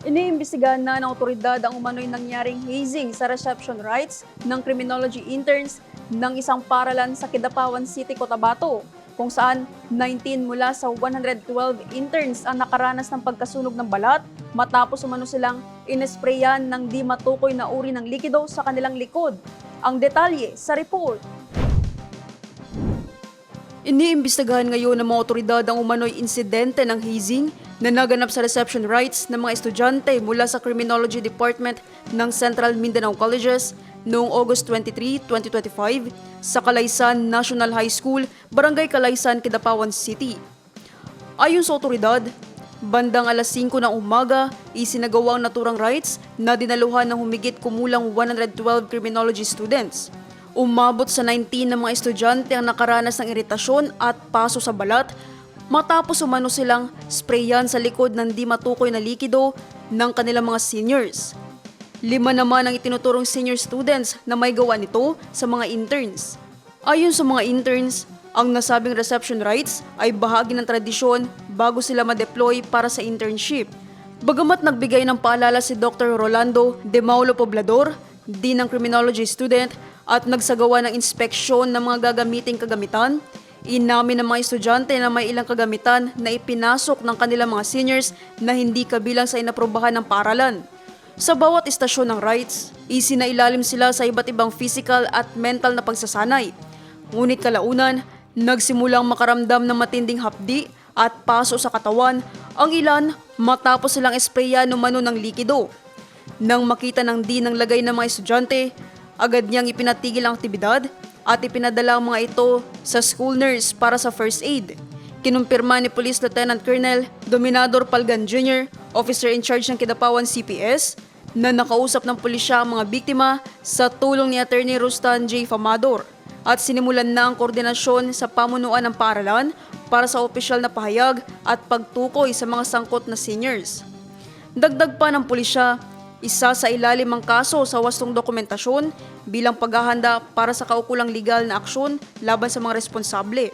Iniimbestigahan na ng otoridad ang umano'y nangyaring hazing sa reception rights ng criminology interns ng isang paralan sa Kidapawan City, Cotabato, kung saan 19 mula sa 112 interns ang nakaranas ng pagkasunog ng balat matapos umano silang inesprayan ng di matukoy na uri ng likido sa kanilang likod. Ang detalye sa report. Iniimbestigahan ngayon ng mga otoridad ang umano'y insidente ng hazing na naganap sa reception rights ng mga estudyante mula sa Criminology Department ng Central Mindanao Colleges noong August 23, 2025 sa Kalaysan National High School, Barangay Kalaysan, Kidapawan City. Ayon sa otoridad, bandang alas 5 ng umaga, isinagawa ang naturang rights na dinaluhan ng humigit kumulang 112 criminology students. Umabot sa 19 ng mga estudyante ang nakaranas ng iritasyon at paso sa balat matapos umano silang sprayan sa likod ng di matukoy na likido ng kanilang mga seniors. Lima naman ang itinuturong senior students na may gawa nito sa mga interns. Ayon sa mga interns, ang nasabing reception rights ay bahagi ng tradisyon bago sila ma-deploy para sa internship. Bagamat nagbigay ng paalala si Dr. Rolando De Maulo Poblador, din ng criminology student at nagsagawa ng inspeksyon ng mga gagamiting kagamitan, inamin ng mga estudyante na may ilang kagamitan na ipinasok ng kanilang mga seniors na hindi kabilang sa inaprobahan ng paaralan. Sa bawat istasyon ng rights, isinailalim sila sa iba't ibang physical at mental na pagsasanay. Ngunit kalaunan, nagsimulang makaramdam ng matinding hapdi at paso sa katawan ang ilan matapos silang espreyan umano ng likido. Nang makita ng di ng lagay ng mga estudyante, agad niyang ipinatigil ang aktibidad at ipinadala ang mga ito sa school nurse para sa first aid. Kinumpirma ni Police Lieutenant Colonel Dominador Palgan Jr., officer in charge ng Kidapawan CPS, na nakausap ng pulisya ang mga biktima sa tulong ni Attorney Rustan J. Famador at sinimulan na ang koordinasyon sa pamunuan ng paralan para sa opisyal na pahayag at pagtukoy sa mga sangkot na seniors. Dagdag pa ng pulisya, isa sa ilalim ang kaso sa wastong dokumentasyon bilang paghahanda para sa kaukulang legal na aksyon laban sa mga responsable.